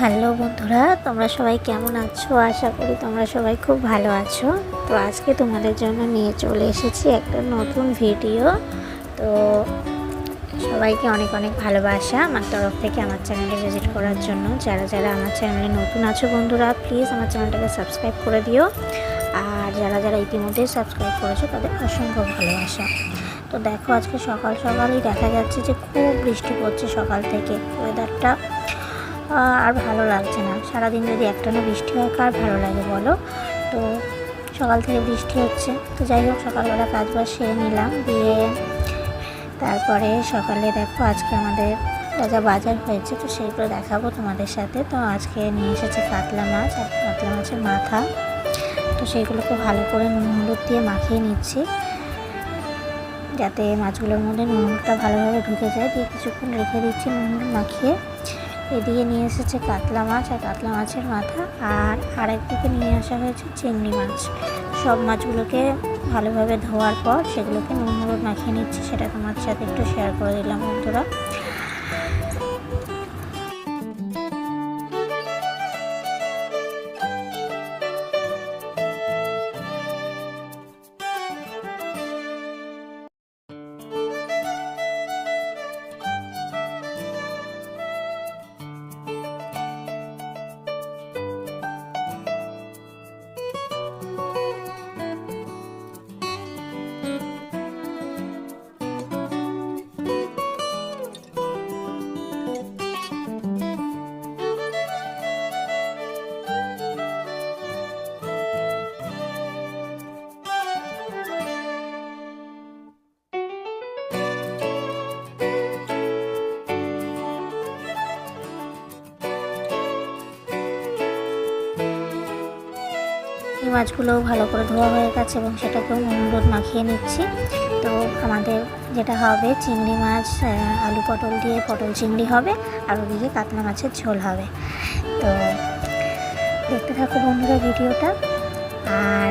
Hello বন্ধুরা, তোমরা সবাই কেমন আছো? আশা করি তোমরা সবাই খুব ভালো আছো। তো আজকে তোমাদের জন্য নিয়ে চলে এসেছি একটা নতুন ভিডিও। তো সবাইকে অনেক অনেক ভালোবাসা আমার তরফ থেকে আমার চ্যানেলে ভিজিট করার জন্য। যারা যারা আমার চ্যানেলে নতুন আছো বন্ধুরা প্লিজ আমার চ্যানেলটাকে সাবস্ক্রাইব করে দিও। আর যারা যারা ইতিমধ্যেই সাবস্ক্রাইব করেছ, তাদের অসংখ্য ভালোবাসা। তো দেখো, আজকে সকাল সকালই দেখা যাচ্ছে যে খুব বৃষ্টি পড়ছে সকাল থেকে। ওয়েদারটা আর ভালো লাগছে না। সারাদিন যদি একটানা বৃষ্টি হয়, কার ভালো লাগে বলো? তো সকাল থেকে বৃষ্টি হচ্ছে। তো যাই হোক, সকালবেলা কাজ বাজ সেরে নিলাম, দিয়ে তারপরে সকালে দেখো আজকে আমাদের যা যা বাজার হয়েছে, তো সেইগুলো দেখাবো তোমাদের সাথে। তো আজকে নিয়ে এসেছে কাতলা মাছ, আর কাতলা মাছের মাথা। তো সেইগুলোকে ভালো করে নুন হলুদ দিয়ে মাখিয়ে নিচ্ছি, যাতে মাছগুলোর মধ্যে নুন হলুদটা ভালোভাবে ঢুকে যায়। দিয়ে কিছুক্ষণ রেখে দিচ্ছি নুন মাখিয়ে। এদিকে নিয়ে এসেছে কাতলা মাছ আর কাতলা মাছের মাথা আর আরেকদিকে নিয়ে আসা হয়েছে চিংড়ি মাছ। সব মাছগুলোকে ভালোভাবে ধোয়ার পর সেগুলোকে নুন হলুদ মাখিয়ে নিচ্ছি সেটা তোমার সাথে একটু শেয়ার করে দিলাম বন্ধুরা। এই মাছগুলোও ভালো করে ধোয়া হয়ে গেছে এবং সেটাকেও হলুদ মাখিয়ে নিচ্ছি। তো আমাদের যেটা হবে, চিংড়ি মাছ আলু পটল দিয়ে পটল চিংড়ি হবে, আর ওদিকে কাতলা মাছের ঝোল হবে। তো দেখতে থাকো বন্ধুরা ভিডিওটা। আর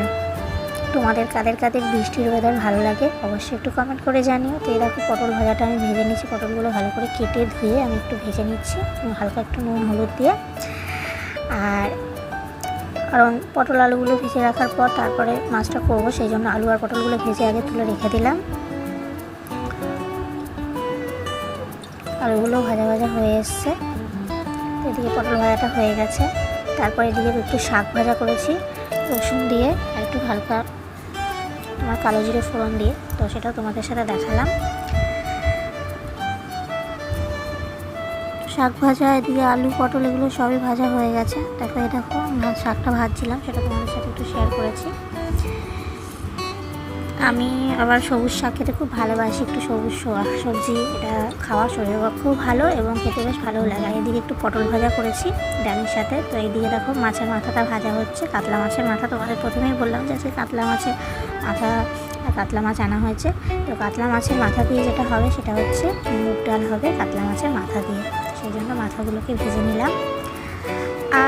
তোমাদের কাদের কাদের বৃষ্টির ওয়েদার ভালো লাগে, অবশ্যই একটু কমেন্ট করে জানিও। তো দেখো পটল ভাজাটা আমি ভেজে নিচ্ছি, পটলগুলো ভালো করে কেটে ধুয়ে আমি একটু ভেজে নিচ্ছি। হালকা একটু নুন হলুদ দিয়ে। আর কারণ পটল আলুগুলো ভেজে রাখার পর তারপরে মাছটা করব, সেই জন্য আলু আর পটলগুলো ভেজে আগে তুলে রেখে দিলাম। আলুগুলো ভাজা ভাজা হয়ে এসছে। এদিকে পটল ভাজাটা হয়ে গেছে। তারপর এদিকে একটু শাক ভাজা করেছি, রসুন দিয়ে আর একটু হালকা তোমার কালো জিরে ফোড়ন দিয়ে। তো সেটা তোমাদের সাথে দেখালাম। শাক ভাজা, এদিকে আলু, পটল, এগুলো সবই ভাজা হয়ে গেছে। দেখো, এই দেখো শাকটা ভাজছিলাম, সেটা তোমাদের সাথে একটু শেয়ার করেছি। আমি আবার সবুজ শাক খেতে খুব ভালোবাসি, একটু সবুজ সবজি, এটা খাওয়া পক্ষে খুব ভালো এবং খেতে বেশ ভালোও লাগে। এদিকে একটু পটল ভাজা করেছি, ডালের সাথে। তো এইদিকে দেখো, মাছের মাথাটা ভাজা হচ্ছে, কাতলা মাছের মাথা তোমাদের প্রথমেই বললাম যে কাতলা মাছের মাথা, কাতলা মাছ আনা হয়েছে। তো কাতলা মাছের মাথা দিয়ে যেটা হবে, সেটা হচ্ছে মুগ ডাল হবে কাতলা মাছের মাথা দিয়ে। সেই জন্য মাথাগুলোকে ভেজে নিলাম।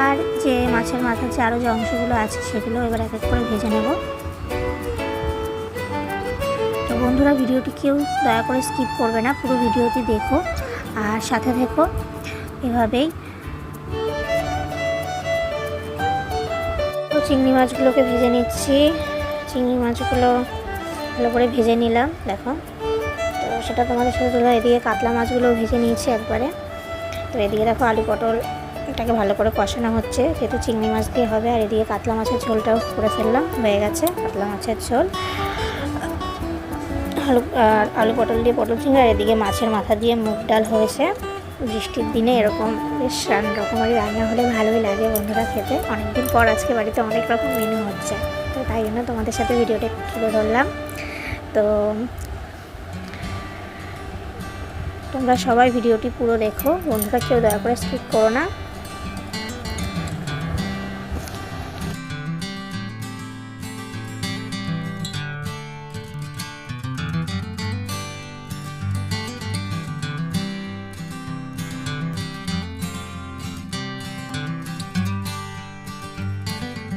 আর যে মাছের মাথার যে আরও যে অংশগুলো আছে সেগুলো এবার এক এক করে ভেজে নেব। তো বন্ধুরা, ভিডিওটি কেউ দয়া করে স্কিপ করবে না, পুরো ভিডিওটি দেখো আর সাথে থেকো। এভাবেই চিংড়ি মাছগুলোকে ভেজে নিচ্ছি। চিংড়ি মাছগুলো ভালো করে ভেজে নিলাম, দেখো। তো সেটা তোমাদের সাথে তুলে এদিকে কাতলা মাছগুলো ভেজে নিয়েছি একবারে। তো এদিকে দেখো আলু পটল এটাকে ভালো করে কষানো হচ্ছে। যেহেতু চিংড়ি মাছ দিয়ে হবে, আর এদিকে কাতলা মাছের ঝোলটাও করে ফেললাম, হয়ে গেছে কাতলা মাছের ঝোল। আলু, আর আলু পটল দিয়ে পটল চিংড়ি আর এদিকে মাছের মাথা দিয়ে মুগ ডাল হয়েছে। বৃষ্টির দিনে এরকম, বেশ রান রকমারি রান্না হলে ভালোই লাগে বন্ধুরা খেতে। অনেকদিন পর আজকে বাড়িতে অনেক রকম মেনু হচ্ছে। তো তাই জন্য তোমাদের সাথে ভিডিওটা তুলে ধরলাম। তো তোমরা সবাই ভিডিওটি পুরো দেখো। বন্ধুরা, কেউ দয়া করে স্কিপ করো না।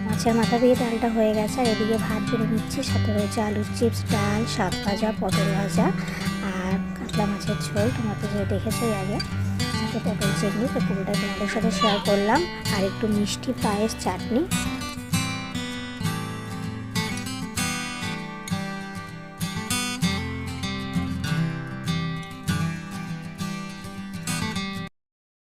মাছের মাথা দিয়ে ডালটা হয়ে গেছে, আর এদিকে ভাত বেড়ে নিচ্ছি, সাথে রয়েছে আলুর চিপস ডাল, শাক ভাজা, পটল ভাজা। আর কাতলা মাছের ঝোল তোমরা যে দেখেছোই আগে। সেটা পটল চিংড়ি, তো পুরোটা তোমাদের সাথে শেয়ার করলাম। আর একটু মিষ্টি পায়েস চাটনি।